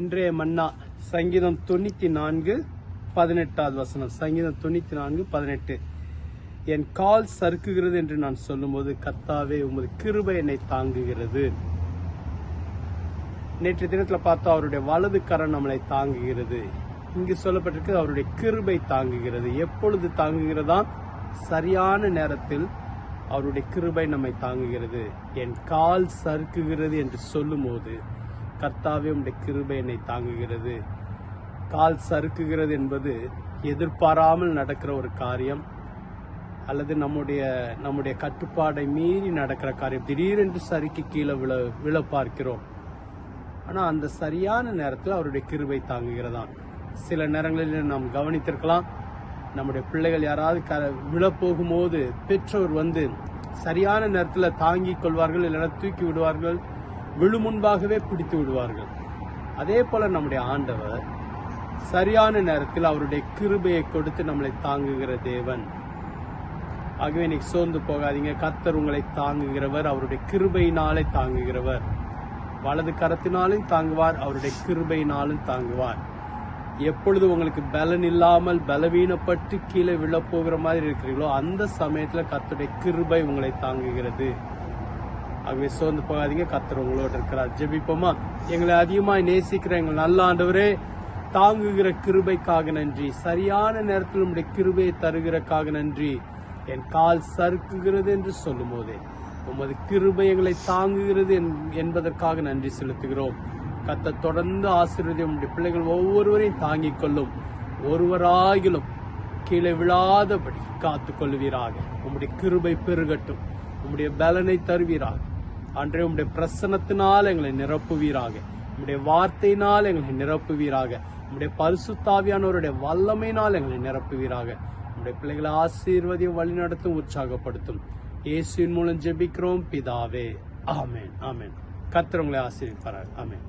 இன்றைய மன்னா சங்கீதம் தொண்ணூத்தி நான்கு பதினெட்டாவது வசனம். சங்கீதம் தொண்ணூத்தி நான்கு பதினெட்டு. என் கால் சறுக்குகிறது என்று நான் சொல்லும்போது கத்தாவே உமது கிருபை என்னை தாங்குகிறது. நேற்று தினத்துல பார்த்தா அவருடைய வலது கரம் நம்மளை தாங்குகிறது. இங்கு சொல்லப்பட்டிருக்கு அவருடைய கிருபை தாங்குகிறது. எப்பொழுது தாங்குகிறதா? சரியான நேரத்தில் அவருடைய கிருபை நம்மை தாங்குகிறது. என் கால் சறுக்குகிறது என்று சொல்லும்போது கர்த்தாவே உடைய கிருபை என்னை தாங்குகிறது. கால் சறுக்குகிறது என்பது எதிர்பாராமல் நடக்கிற ஒரு காரியம் அல்லது நம்முடைய நம்முடைய கட்டுப்பாடை மீறி நடக்கிற காரியம். திடீரென்று சறுக்கி கீழே விழ விழ பார்க்கிறோம். ஆனால் அந்த சரியான நேரத்தில் அவருடைய கிருபை தாங்குகிறதாம். சில நேரங்களில் நாம் கவனித்திருக்கலாம் நம்முடைய பிள்ளைகள் யாராவது க விழ போகும்போது பெற்றோர் வந்து சரியான நேரத்தில் தாங்கிக் கொள்வார்கள் இல்லைன்னா தூக்கி விடுவார்கள் விழுமுன்பாகவே பிடித்து விடுவார்கள். அதே போல நம்முடைய ஆண்டவர் சரியான நேரத்தில் அவருடைய கிருபையை கொடுத்து நம்மளை தாங்குகிற தேவன். ஆகவே இன்னைக்கு சோர்ந்து போகாதீங்க. கர்த்தர் உங்களை தாங்குகிறவர் அவருடைய கிருபையினாலே தாங்குகிறவர். வலது கரத்தினாலும் தாங்குவார் அவருடைய கிருபையினாலும் தாங்குவார். எப்பொழுது உங்களுக்கு பலன் இல்லாமல் பலவீனப்பட்டு கீழே விழப்போகிற மாதிரி இருக்கிறீங்களோ அந்த சமயத்தில் கத்துடைய கிருபை உங்களை தாங்குகிறது. ஆகவே சோர்ந்து போகாதீங்க கத்தர் உங்களோட இருக்கிறார். ஜெபிப்போமா? எங்களை அதிகமாக நேசிக்கிற எங்கள் நல்ல ஆண்டவரே தாங்குகிற கிருபைக்காக நன்றி. சரியான நேரத்தில் உங்களுடைய கிருபையை தருகிறக்காக நன்றி. என் கால் சறுக்குகிறது என்று சொல்லும் போதே உமது கிருபை எங்களை தாங்குகிறது என்- என்பதற்காக நன்றி செலுத்துகிறோம். கத்த தொடர்ந்து ஆசீர்வதி உடைய பிள்ளைகள் ஒவ்வொருவரையும் தாங்கிக் கொள்ளும். ஒருவராகிலும் கீழே விழாதபடி காத்துக் கொள்வீராக உம்முடைய கிருபை பெருகட்டும். உம்முடைய பலனை தருவீராக. அன்றே உம்முடைய பிரசனத்தினால் எங்களை நிரப்புவீராக. உம்முடைய வார்த்தையினால் எங்களை நிரப்புவீராக. உம்முடைய பரிசுத்தாவியானவருடைய வல்லமையினால் எங்களை நிரப்புவீராக. உம்முடைய பிள்ளைகளை ஆசீர்வதியும் வழிநடத்தும் உற்சாகப்படுத்தும். இயேசுவின் மூலம் ஜெபிக்கிறோம் பிதாவே. ஆமேன் ஆமேன். கத்திரவங்களை உங்களை ஆமேன்.